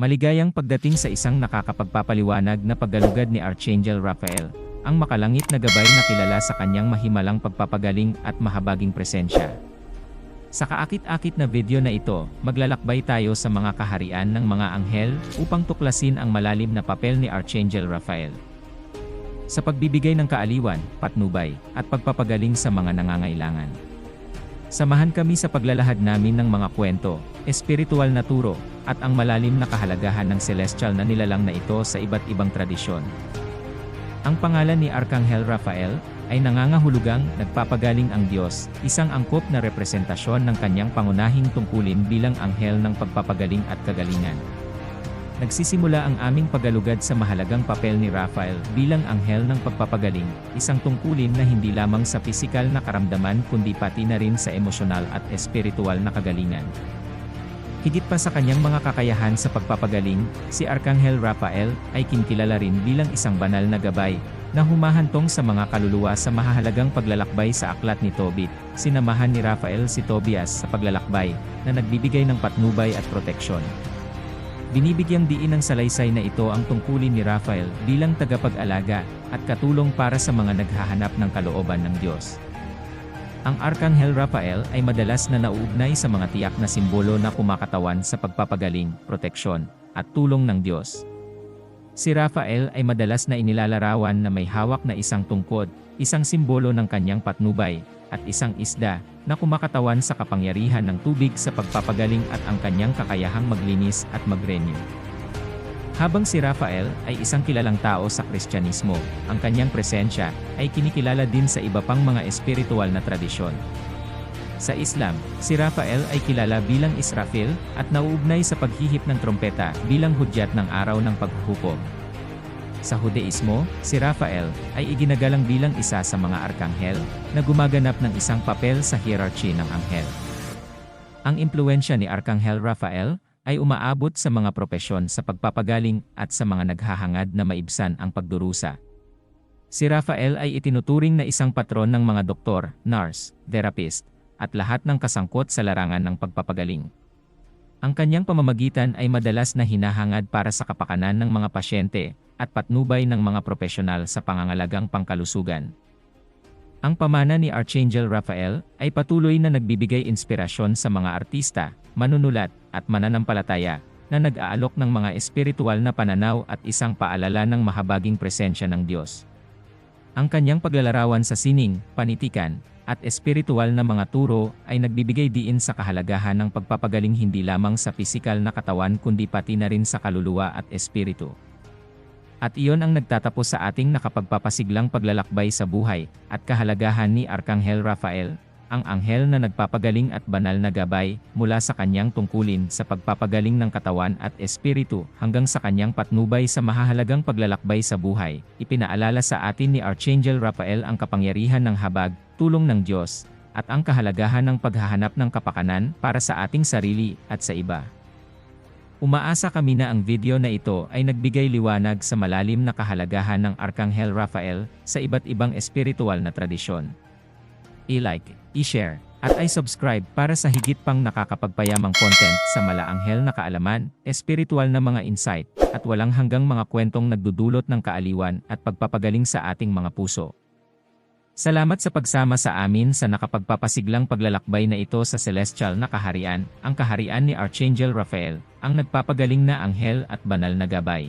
Maligayang pagdating sa isang nakakapagpapaliwanag na paggalugad ni Archangel Raphael, ang makalangit na gabay na kilala sa kanyang mahimalang pagpapagaling at mahabaging presensya. Sa kaakit-akit na video na ito, maglalakbay tayo sa mga kaharian ng mga anghel upang tuklasin ang malalim na papel ni Archangel Raphael. Sa pagbibigay ng kaaliwan, patnubay, at pagpapagaling sa mga nangangailangan. Samahan kami sa paglalahad namin ng mga kwento, espiritual na turo, at ang malalim na kahalagahan ng celestial na nilalang na ito sa iba't ibang tradisyon. Ang pangalan ni Arkanghel Raphael ay nangangahulugang nagpapagaling ang Diyos, isang angkop na representasyon ng kanyang pangunahing tungkulin bilang anghel ng pagpapagaling at kagalingan. Nagsisimula ang aming paggalugad sa mahalagang papel ni Raphael bilang anghel ng pagpapagaling, isang tungkulin na hindi lamang sa pisikal na karamdaman kundi pati na rin sa emosyonal at espiritual na kagalingan. Higit pa sa kanyang mga kakayahan sa pagpapagaling, si Arkanghel Raphael ay kinikilala rin bilang isang banal na gabay, na humahantong sa mga kaluluwa sa mahahalagang paglalakbay sa aklat ni Tobit. Sinamahan ni Raphael si Tobias sa paglalakbay, na nagbibigay ng patnubay at proteksyon. Binibigyang diin ng salaysay na ito ang tungkulin ni Raphael bilang tagapag-alaga at katulong para sa mga naghahanap ng kalooban ng Diyos. Ang Arkanghel Raphael ay madalas na nauugnay sa mga tiyak na simbolo na kumakatawan sa pagpapagaling, proteksyon, at tulong ng Diyos. Si Raphael ay madalas na inilalarawan na may hawak na isang tungkod, isang simbolo ng kanyang patnubay, at isang isda, na kumakatawan sa kapangyarihan ng tubig sa pagpapagaling at ang kanyang kakayahang maglinis at magrenew. Habang si Raphael ay isang kilalang tao sa Kristyanismo, ang kanyang presensya ay kinikilala din sa iba pang mga espiritual na tradisyon. Sa Islam, si Raphael ay kilala bilang Israfil at nauugnay sa paghihip ng trompeta bilang hudyat ng araw ng paghuhukom. Sa Hudeismo, si Raphael ay iginagalang bilang isa sa mga arkanghel na gumaganap ng isang papel sa hierarchy ng anghel. Ang impluensya ni Arkanghel Raphael ay umaabot sa mga propesyon sa pagpapagaling at sa mga naghahangad na maibsan ang pagdurusa. Si Raphael ay itinuturing na isang patron ng mga doktor, nurse, therapist, at lahat ng kasangkot sa larangan ng pagpapagaling. Ang kanyang pamamagitan ay madalas na hinahangad para sa kapakanan ng mga pasyente at patnubay ng mga profesional sa pangangalagang pangkalusugan. Ang pamana ni Archangel Raphael ay patuloy na nagbibigay inspirasyon sa mga artista, manunulat, at mananampalataya na nag-aalok ng mga espiritual na pananaw at isang paalala ng mahabaging presensya ng Diyos. Ang kanyang paglalarawan sa sining, panitikan, at espiritual na mga turo ay nagbibigay diin sa kahalagahan ng pagpapagaling hindi lamang sa pisikal na katawan kundi pati na rin sa kaluluwa at espiritu. At iyon ang nagtatapos sa ating nakapagpapasiglang paglalakbay sa buhay at kahalagahan ni Arkanghel Raphael, ang anghel na nagpapagaling at banal na gabay mula sa kanyang tungkulin sa pagpapagaling ng katawan at espiritu hanggang sa kanyang patnubay sa mahahalagang paglalakbay sa buhay. Ipinaalala sa atin ni Archangel Raphael ang kapangyarihan ng habag, tulong ng Diyos, at ang kahalagahan ng paghahanap ng kapakanan para sa ating sarili at sa iba. Umaasa kami na ang video na ito ay nagbigay liwanag sa malalim na kahalagahan ng Arkanghel Raphael sa iba't ibang espiritual na tradisyon. I-like, i-share, at i-subscribe para sa higit pang nakakapagpayamang content sa malaanghel na kaalaman, espiritual na mga insight, at walang hanggang mga kwentong nagdudulot ng kaaliwan at pagpapagaling sa ating mga puso. Salamat sa pagsama sa amin sa nakapagpapasiglang paglalakbay na ito sa celestial na kaharian, ang kaharian ni Archangel Raphael, ang nagpapagaling na anghel at banal na gabay.